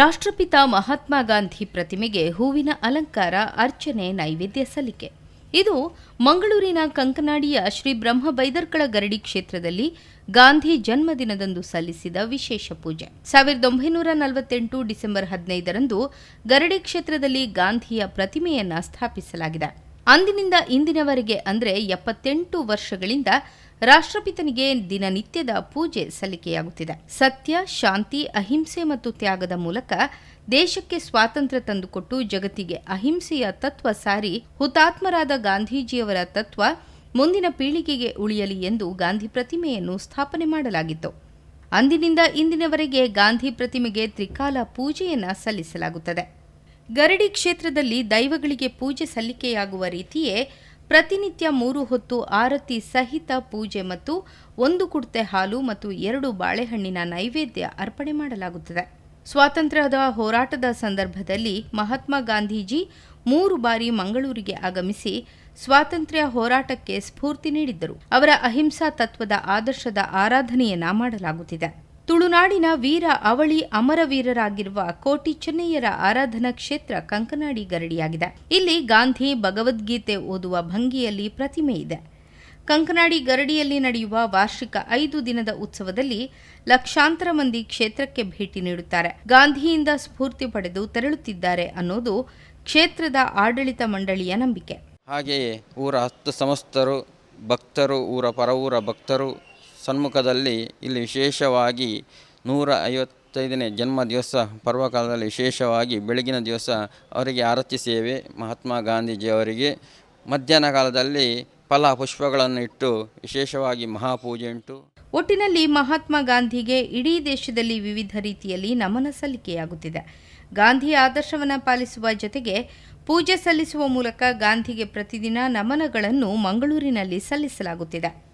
ರಾಷ್ಟ್ರಪಿತ ಮಹಾತ್ಮ ಗಾಂಧಿ ಪ್ರತಿಮೆಗೆ ಹೂವಿನ ಅಲಂಕಾರ, ಅರ್ಚನೆ, ನೈವೇದ್ಯ ಸಲ್ಲಿಕೆ. ಇದು ಮಂಗಳೂರಿನ ಕಂಕನಾಡಿಯ ಶ್ರೀ ಬ್ರಹ್ಮ ಬೈದರ್ಕಳ ಗರಡಿ ಕ್ಷೇತ್ರದಲ್ಲಿ ಗಾಂಧಿ ಜನ್ಮದಿನದಂದು ಸಲ್ಲಿಸಿದ ವಿಶೇಷ ಪೂಜೆ. ಸಾವಿರದ ಒಂಬೈನೂರ ನಲವತ್ತೆಂಟು ಡಿಸೆಂಬರ್ ಹದಿನೈದರಂದು ಗರಡಿ ಕ್ಷೇತ್ರದಲ್ಲಿ ಗಾಂಧಿಯ ಪ್ರತಿಮೆಯನ್ನು ಸ್ಥಾಪಿಸಲಾಗಿದೆ. ಅಂದಿನಿಂದ ಇಂದಿನವರೆಗೆ ಅಂದರೆ ಎಪ್ಪತ್ತೆಂಟು ವರ್ಷಗಳಿಂದ ರಾಷ್ಟ್ರಪಿತನಿಗೆ ದಿನನಿತ್ಯದ ಪೂಜೆ ಸಲ್ಲಿಕೆಯಾಗುತ್ತಿದೆ. ಸತ್ಯ, ಶಾಂತಿ, ಅಹಿಂಸೆ ಮತ್ತು ತ್ಯಾಗದ ಮೂಲಕ ದೇಶಕ್ಕೆ ಸ್ವಾತಂತ್ರ್ಯ ತಂದುಕೊಟ್ಟು ಜಗತ್ತಿಗೆ ಅಹಿಂಸೆಯ ತತ್ವ ಸಾರಿ ಹುತಾತ್ಮರಾದ ಗಾಂಧೀಜಿಯವರ ತತ್ವ ಮುಂದಿನ ಪೀಳಿಗೆಗೆ ಉಳಿಯಲಿ ಎಂದು ಗಾಂಧಿ ಪ್ರತಿಮೆಯನ್ನು ಸ್ಥಾಪನೆ ಮಾಡಲಾಗಿತ್ತು. ಅಂದಿನಿಂದ ಇಂದಿನವರೆಗೆ ಗಾಂಧಿ ಪ್ರತಿಮೆಗೆ ತ್ರಿಕಾಲ ಪೂಜೆಯನ್ನ ಸಲ್ಲಿಸಲಾಗುತ್ತದೆ. ಗರಡಿ ಕ್ಷೇತ್ರದಲ್ಲಿ ದೈವಗಳಿಗೆ ಪೂಜೆ ಸಲ್ಲಿಕೆಯಾಗುವ ರೀತಿಯೇ ಪ್ರತಿನಿತ್ಯ ಮೂರು ಹೊತ್ತು ಆರತಿ ಸಹಿತ ಪೂಜೆ ಮತ್ತು ಒಂದು ಕುಡ್ತೆ ಹಾಲು ಮತ್ತು ಎರಡು ಬಾಳೆಹಣ್ಣಿನ ನೈವೇದ್ಯ ಅರ್ಪಣೆ ಮಾಡಲಾಗುತ್ತದೆ. ಸ್ವಾತಂತ್ರ್ಯದ ಹೋರಾಟದ ಸಂದರ್ಭದಲ್ಲಿ ಮಹಾತ್ಮ ಗಾಂಧೀಜಿ ಮೂರು ಬಾರಿ ಮಂಗಳೂರಿಗೆ ಆಗಮಿಸಿ ಸ್ವಾತಂತ್ರ್ಯ ಹೋರಾಟಕ್ಕೆ ಸ್ಫೂರ್ತಿ ನೀಡಿದ್ದರು. ಅವರ ಅಹಿಂಸಾ ತತ್ವದ ಆದರ್ಶದ ಆರಾಧನೆಯನ್ನ ಮಾಡಲಾಗುತ್ತಿದೆ. ತುಳುನಾಡಿನ ವೀರ ಅವಳಿ ಅಮರವೀರರಾಗಿರುವ ಕೋಟಿ ಚೆನ್ನಯ್ಯರ ಆರಾಧನಾ ಕ್ಷೇತ್ರ ಕಂಕನಾಡಿ ಗರಡಿಯಾಗಿದೆ. ಇಲ್ಲಿ ಗಾಂಧಿ ಭಗವದ್ಗೀತೆ ಓದುವ ಭಂಗಿಯಲ್ಲಿ ಪ್ರತಿಮೆ ಇದೆ. ಕಂಕನಾಡಿ ಗರಡಿಯಲ್ಲಿ ನಡೆಯುವ ವಾರ್ಷಿಕ ಐದು ದಿನದ ಉತ್ಸವದಲ್ಲಿ ಲಕ್ಷಾಂತರ ಮಂದಿ ಕ್ಷೇತ್ರಕ್ಕೆ ಭೇಟಿ ನೀಡುತ್ತಾರೆ. ಗಾಂಧಿಯಿಂದ ಸ್ಫೂರ್ತಿ ಪಡೆದು ತೆರಳುತ್ತಿದ್ದಾರೆ ಅನ್ನೋದು ಕ್ಷೇತ್ರದ ಆಡಳಿತ ಮಂಡಳಿಯ ನಂಬಿಕೆ. ಹಾಗೆಯೇ ಊರ ಹತ್ತು ಸಮಸ್ತರು ಭಕ್ತರು, ಊರ ಪರವೂರ ಭಕ್ತರು ಸನ್ಮುಖದಲ್ಲಿ ಇಲ್ಲಿ ವಿಶೇಷವಾಗಿ ನೂರ ಐವತ್ತೈದನೇ ಜನ್ಮ ದಿವಸ ಪರ್ವಕಾಲದಲ್ಲಿ ವಿಶೇಷವಾಗಿ ಬೆಳಗಿನ ದಿವಸ ಅವರಿಗೆ ಆರತಿ ಸೇವೆ ಮಹಾತ್ಮ ಗಾಂಧೀಜಿಯವರಿಗೆ. ಮಧ್ಯಾಹ್ನ ಕಾಲದಲ್ಲಿ ಫಲ ಪುಷ್ಪಗಳನ್ನು ಇಟ್ಟು ವಿಶೇಷವಾಗಿ ಮಹಾಪೂಜೆ ಉಂಟು. ಒಟ್ಟಿನಲ್ಲಿ ಮಹಾತ್ಮ ಗಾಂಧಿಗೆ ಇಡೀ ದೇಶದಲ್ಲಿ ವಿವಿಧ ರೀತಿಯಲ್ಲಿ ನಮನ ಸಲ್ಲಿಕೆಯಾಗುತ್ತಿದೆ. ಗಾಂಧಿ ಆದರ್ಶವನ್ನು ಪಾಲಿಸುವ ಜೊತೆಗೆ ಪೂಜೆ ಸಲ್ಲಿಸುವ ಮೂಲಕ ಗಾಂಧಿಗೆ ಪ್ರತಿದಿನ ನಮನಗಳನ್ನು ಮಂಗಳೂರಿನಲ್ಲಿ ಸಲ್ಲಿಸಲಾಗುತ್ತಿದೆ.